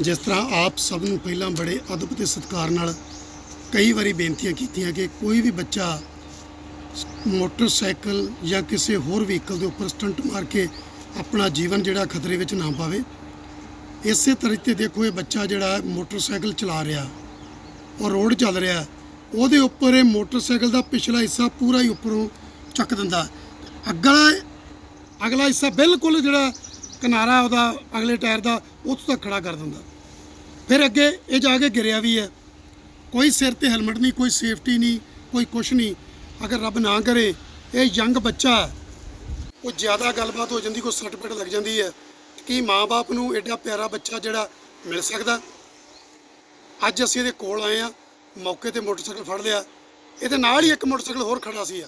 ਜਿਸ ਤਰ੍ਹਾਂ ਆਪ ਸਭ ਨੂੰ ਪਹਿਲਾਂ ਬੜੇ ਅਦਬ ਤੇ ਸਤਿਕਾਰ ਨਾਲ ਕਈ ਵਾਰੀ ਬੇਨਤੀਆਂ ਕੀਤੀਆਂ ਕਿ ਕੋਈ ਵੀ ਬੱਚਾ ਮੋਟਰਸਾਈਕਲ ਜਾਂ ਕਿਸੇ ਹੋਰ ਵਹੀਕਲ ਦੇ ਉੱਪਰ ਸਟੰਟ ਮਾਰ ਕੇ ਆਪਣਾ ਜੀਵਨ ਜਿਹੜਾ ਖਤਰੇ ਵਿੱਚ ਨਾ ਪਾਵੇ, ਇਸੇ ਤਰੀਕੇ ਦੇਖੋ ਇਹ ਬੱਚਾ ਜਿਹੜਾ ਮੋਟਰਸਾਈਕਲ ਚਲਾ ਰਿਹਾ ਔਰ ਰੋਡ ਚੱਲ ਰਿਹਾ, ਉਹਦੇ ਉੱਪਰ ਇਹ ਮੋਟਰਸਾਈਕਲ ਦਾ ਪਿਛਲਾ ਹਿੱਸਾ ਪੂਰਾ ਹੀ ਉੱਪਰੋਂ ਚੱਕ ਦਿੰਦਾ। ਅਗਲਾ ਅਗਲਾ ਹਿੱਸਾ ਬਿਲਕੁਲ ਜਿਹੜਾ ਕਿਨਾਰਾ ਉਹਦਾ ਅਗਲੇ ਟਾਇਰ ਦਾ, ਉੱਥੋਂ ਤੱਕ ਖੜਾ ਕਰ ਦਿੰਦਾ। ਫਿਰ ਅੱਗੇ ਇਹ ਜਾ ਕੇ ਗਿਰਿਆ ਵੀ ਹੈ। ਕੋਈ ਸਿਰ ਤੇ ਹੈਲਮਟ ਨਹੀਂ ਕੋਈ ਸੇਫਟੀ ਨਹੀਂ ਕੋਈ ਕੁਛ ਨਹੀਂ। ਅਗਰ ਰੱਬ ਨਾ ਕਰੇ ਇਹ ਯੰਗ ਬੱਚਾ ਹੈ, ਉਹ ਜ਼ਿਆਦਾ ਗੱਲਬਾਤ ਹੋ ਜਾਂਦੀ ਕੋਈ ਸਰਟੀਫਿਕੇਟ ਲੱਗ ਜਾਂਦੀ ਹੈ। ਕਿ ਮਾਂ-ਬਾਪ ਨੂੰ ਐਡਾ ਪਿਆਰਾ ਬੱਚਾ ਜਿਹੜਾ ਮਿਲ ਸਕਦਾ? ਅੱਜ ਅਸੀਂ ਇਹਦੇ ਕੋਲ ਆਏ ਆ ਮੌਕੇ ਤੇ ਮੋਟਰਸਾਈਕਲ ਫੜ ਲਿਆ। ਇਹਦੇ ਨਾਲ ਹੀ ਇੱਕ ਮੋਟਰਸਾਈਕਲ ਹੋਰ ਖੜਾ ਸੀ।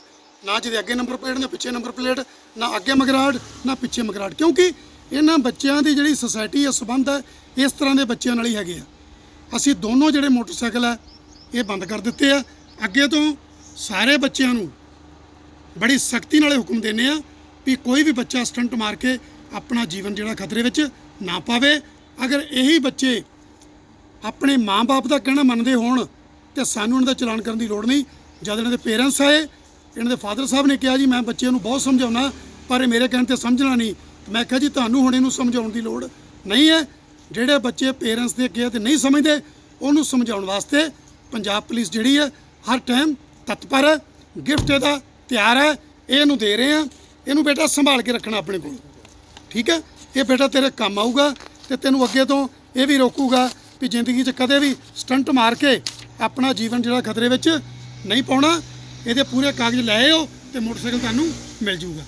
ਨਾ ਜਿਹਦੇ ਅੱਗੇ ਨੰਬਰ ਪਲੇਟ ਨਾ ਪਿੱਛੇ ਨੰਬਰ ਪਲੇਟ ਨਾ ਅੱਗੇ ਮਗਰਾੜ ਨਾ ਪਿੱਛੇ ਮਗਰਾੜ। ਕਿਉਂਕਿ ਇਹਨਾਂ ਬੱਚਿਆਂ ਦੀ ਜਿਹੜੀ ਸੁਸਾਇਟੀ ਹੈ ਸਬੰਧ ਹੈ ਇਸ ਤਰ੍ਹਾਂ ਦੇ ਬੱਚਿਆਂ ਨਾਲ ਹੀ ਹੈਗੇ ਆ। ਅਸੀਂ ਦੋਨੋਂ ਜਿਹੜੇ ਮੋਟਰਸਾਈਕਲ ਹੈ ਇਹ ਬੰਦ ਕਰ ਦਿੱਤੇ ਆ। ਅੱਗੇ ਤੋਂ ਸਾਰੇ ਬੱਚਿਆਂ ਨੂੰ ਬੜੀ ਸਖਤੀ ਨਾਲੇ ਹੁਕਮ ਦਿੰਨੇ ਆ ਵੀ ਕੋਈ ਵੀ ਬੱਚਾ ਸਟੰਟ ਮਾਰ ਕੇ ਆਪਣਾ ਜੀਵਨ ਜਿਹੜਾ ਖਤਰੇ ਵਿੱਚ ਨਾ ਪਾਵੇ। ਅਗਰ ਇਹੀ ਬੱਚੇ ਆਪਣੇ ਮਾਂ-ਬਾਪ ਦਾ ਕਹਿਣਾ ਮੰਨਦੇ ਹੋਣ ਤੇ ਸਾਨੂੰ ਇਹਨਾਂ ਦਾ ਚਲਾਨ ਕਰਨ ਦੀ ਲੋੜ ਨਹੀਂ, ਜਦ ਇਹਨਾਂ ਦੇ ਪੇਰੈਂਟਸ ਆਏ, ਇਹਨਾਂ ਦੇ ਫਾਦਰ ਸਾਹਿਬ ਨੇ ਕਿਹਾ, ਜੀ, ਮੈਂ ਬੱਚੇ ਨੂੰ ਬਹੁਤ ਸਮਝਾਉਣਾ ਪਰ ਇਹ ਮੇਰੇ ਕਹਿਣ ਤੇ ਸਮਝਣਾ ਨਹੀਂ ਮੈਂ ਕਿਹਾ ਜੀ, ਤੁਹਾਨੂੰ ਹੁਣ ਇਹਨੂੰ ਸਮਝਾਉਣ ਦੀ ਲੋੜ ਨਹੀਂ ਹੈ। ਜਿਹੜੇ ਬੱਚੇ ਪੇਰੈਂਟਸ ਦੇ ਅੱਗੇ ਤੇ ਨਹੀਂ ਸਮਝਦੇ, ਉਹਨੂੰ ਸਮਝਾਉਣ ਵਾਸਤੇ ਪੰਜਾਬ ਪੁਲਿਸ ਜਿਹੜੀ ਹੈ, ਹਰ ਟਾਈਮ ਤਤਪਰ ਹੈ ਗਿਫਟ ਇਹਦਾ ਤਿਆਰ ਹੈ। ਇਹ ਇਹਨੂੰ ਦੇ ਰਹੇ ਆ ਇਹਨੂੰ ਬੇਟਾ ਸੰਭਾਲ ਕੇ ਰੱਖਣਾ ਆਪਣੇ ਕੋਲ। ਠੀਕ ਹੈ? ਇਹ ਬੇਟਾ ਤੇਰੇ ਕੰਮ ਆਊਗਾ ਤੇ ਤੈਨੂੰ ਅੱਗੇ ਤੋਂ ਇਹ ਵੀ ਰੋਕੂਗਾ ਵੀ ਜ਼ਿੰਦਗੀ 'ਚ ਕਦੇ ਵੀ ਸਟੰਟ ਮਾਰ ਕੇ ਆਪਣਾ ਜੀਵਨ ਜਿਹੜਾ ਖਤਰੇ ਵਿੱਚ ਨਹੀਂ ਪਾਉਣਾ। ਇਹਦੇ ਪੂਰੇ ਕਾਗਜ਼ ਲੈ ਆਓ ਤੇ ਮੋਟਰਸਾਈਕਲ ਤੁਹਾਨੂੰ ਮਿਲ ਜਾਊਗਾ